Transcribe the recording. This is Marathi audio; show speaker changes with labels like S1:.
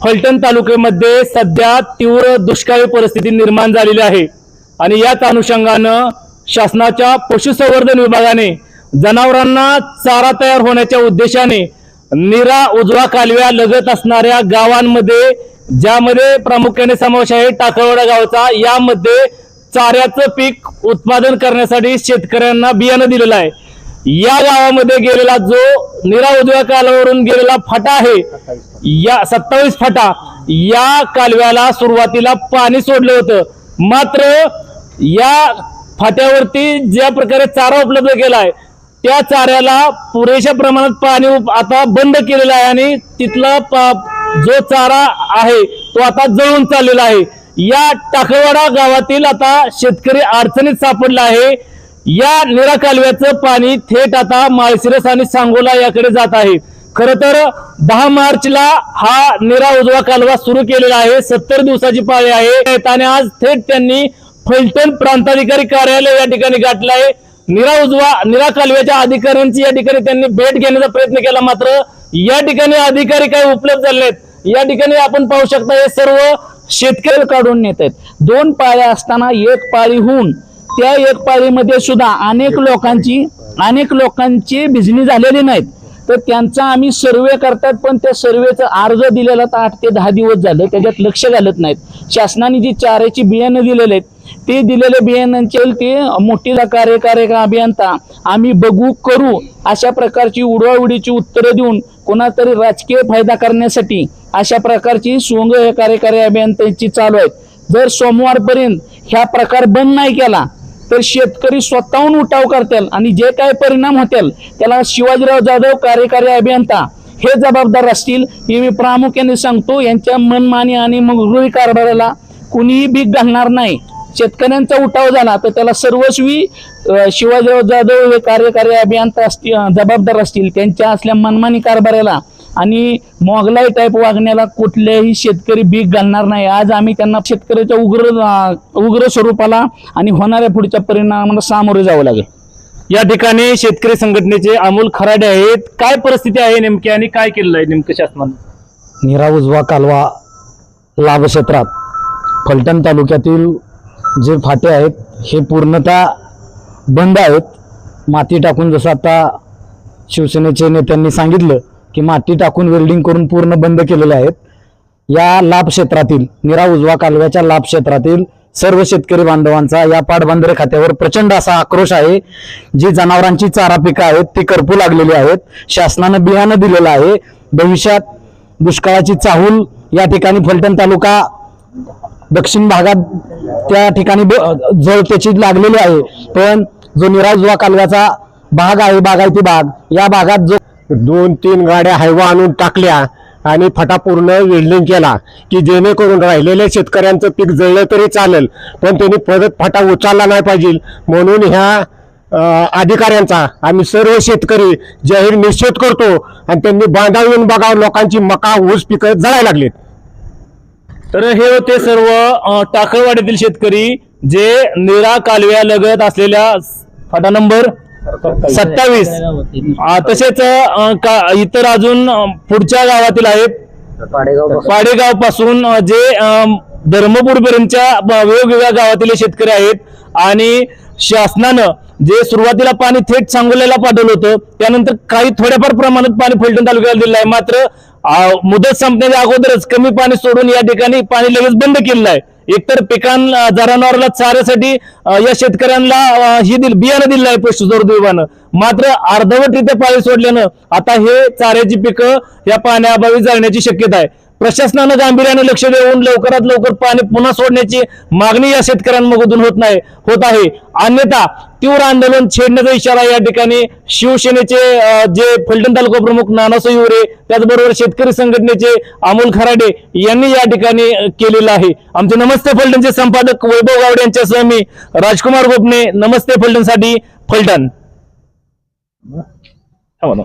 S1: फलटण तालुक्यामध्ये सध्या तीव्र दुष्काळी परिस्थिती निर्माण झालेली आहे. आणि याच अनुषंगानं शासनाच्या पशुसंवर्धन विभागाने जनावरांना चारा तयार होण्याच्या उद्देशाने निरा उजवा कालव्या लगत असणाऱ्या गावांमध्ये ज्यामध्ये प्रामुख्याने समावेश आहे टाकळवाडा गावचा यामध्ये चाऱ्याचं पीक उत्पादन करण्यासाठी शेतकऱ्यांना बियाणं दिलेलं आहे. या गावामध्ये गेलेला जो निरा उजव्या कालव्यावरून गेलेला फाटा आहे या सत्तावीस फाटा या कालव्याला सुरुवातीला पाणी सोडलं होतं. मात्र या फाट्यावरती ज्या प्रकारे चारा उपलब्ध केलाय त्या चाऱ्याला पुरेशा प्रमाणात पाणी उप- आता बंद केलेलं आहे आणि तिथला जो चारा आहे तो आता जळून चाललेला आहे. या टाकळवाडा गावातील आता शेतकरी अडचणीत सापडला आहे. या निरा कालव्याचं पाणी थेट आता माळशिरस आणि सांगोला याकडे जात आहे. खर तर दहा मार्चला हा निरा उजवा कालवा सुरू केलेला आहे. सत्तर दिवसाची पाळी आहे. आणि आज थेट त्यांनी फलटण प्रांताधिकारी कार्यालय या ठिकाणी गाठलं आहे निरा उजवा निरा कालव्याच्या अधिकाऱ्यांची या ठिकाणी त्यांनी भेट घेण्याचा प्रयत्न केला. मात्र या ठिकाणी अधिकारी काही उपलब्ध झाले या ठिकाणी आपण पाहू शकता हे सर्व शेतकरी
S2: काढून नेत आहेत. दोन पाळ्या असताना एक पाळी होऊन त्या एक पाळीमध्ये सुद्धा अनेक लोकांची अनेक लोकांची भिजणी झालेली नाहीत. तर त्यांचा आम्ही सर्वे करतात पण त्या सर्वेचा अर्ज दिलेला तर आठ ते दहा दिवस झाले त्याच्यात लक्ष घालत नाहीत. शासनाने जी चाऱ्याची बियाणं दिलेले आहेत ते दिलेल्या बियाणांचे ते मोठी कार्यकारी अभियंता आम्ही बघू करू अशा प्रकारची उडवाउडीची उत्तरं देऊन कोणातरी राजकीय फायदा करण्यासाठी अशा प्रकारची सुंग हे कार्यकारी अभियंत्यांची चालू आहेत. जर सोमवारपर्यंत ह्या प्रकार बंद नाही केला तर शेतकरी स्वतःहून उठाव करतील आणि जे काय परिणाम होतील त्याला शिवाजीराव जाधव कार्यकारी अभियंता हे जबाबदार असतील हे मी प्रामुख्याने सांगतो यांच्या मनमानी आणि मगरुरी कारभाराला कुणीही भीक घालणार नाही. शेतकऱ्यांचा उठाव झाला तर त्याला सर्वस्वी शिवाजीराव जाधव हे कार्यकारी अभियंता असतील जबाबदार असतील त्यांच्या असल्या मनमानी कारभाराला आणि मोगलाई टाईप वागण्याला कुठल्याही शेतकरी बीक घालणार नाही. आज आम्ही त्यांना शेतकऱ्याच्या उग्र उग्र स्वरूपाला आणि होणाऱ्या पुढच्या परिणामाला सामोरे जावं लागेल.
S1: या ठिकाणी शेतकरी संघटनेचे अमोल खराडे आहेत. काय परिस्थिती आहे नेमकी आणि काय केलेलं आहे नेमकं शासनानं?
S3: निरा उजवा कालवा लाभ क्षेत्रात. फलटण तालुक्यातील जे फाटे आहेत हे पूर्णतः बंद आहेत. माती टाकून जसं आता शिवसेनेचे नेत्यांनी सांगितलं की माती टाकून वेल्डिंग करून पूर्ण बंद केलेले आहेत. या लाभ क्षेत्रातील निरा उजवा कालव्याच्या लाभ क्षेत्रातील सर्व शेतकरी बांधवांचा या पाटबंधारे खात्यावर प्रचंड असा आक्रोश आहे. जी जनावरांची चारा पिकं आहेत ती करपू लागलेली आहेत. शासनानं बियाणं दिलेलं आहे. भविष्यात दुष्काळाची चाहूल या ठिकाणी फलटण तालुका दक्षिण भागात त्या ठिकाणी ब- त्याची लागलेली आहे. पण जो निराजुवा कालव्याचा भाग आहे बागायती भाग या भागात जो
S4: दोन तीन गाड्या हायवा आणून टाकल्या आणि फटापूर्ण वेल्डिंग केला की जेणेकरून राहिलेल्या शेतकऱ्यांचं पीक जळलं तरी चालेल पण त्यांनी परत फटा उचलला नाही पाहिजे. म्हणून ह्या अधिकाऱ्यांचा आम्ही सर्व शेतकरी जाहीर निषेध करतो आणि त्यांनी बांधा येऊन बघा लोकांची मका ऊस पिकं जळायला लागलीत.
S1: तर हे होते सर्व टाकळवाडीतील शेतकरी जे निरा कालव्या लगत असलेल्या फाटा नंबर सत्तावीस. तसेच इतर अजून पुढच्या गावातील आहेत. पाडेगावपासून जे धर्मपूर पर्यंतच्या वेगवेगळ्या गावातील शेतकरी आहेत आणि शासनानं जे सुरुवातीला पाणी थेट सांगोल्याला पाठवलं होतं त्यानंतर काही थोड्याफार प्रमाणात पाणी फलटण तालुक्याला दिलं आहे मात्र मुदत संपण्याच्या अगोदरच कमी पाणी सोडून या ठिकाणी पाणी लगेच बंद केलेलं आहे. एकतर पिकांना जनावराला चाऱ्यासाठी या शेतकऱ्यांना हे ही दिल बियाणं दिलं आहे पशुसंवर्धन मात्र अर्धवट अर्धवटरित्या पाणी सोडल्यानं आता हे चाऱ्याची पिकं या पाण्याअभावी जाळण्याची शक्यता आहे. प्रशासनानं गांभीर्यानं लक्ष देऊन लवकरात लवकर पाणी पुन्हा सोडण्याची मागणी या शेतकऱ्यांमधून होत नाही होत आहे. अन्यथा तीव्र आंदोलन छेडण्याचा इशारा या ठिकाणी शिवसेनेचे जे फलटण तालुका प्रमुख नानासाई हिवरे त्याचबरोबर शेतकरी संघटनेचे अमोल खराडे यांनी या ठिकाणी केलेलं आहे. आमचे नमस्ते फलटणचे संपादक वैभव गावडे यांच्यासह मी राजकुमार गोपणे नमस्ते फलटणसाठी. फलटण. थांबा ना.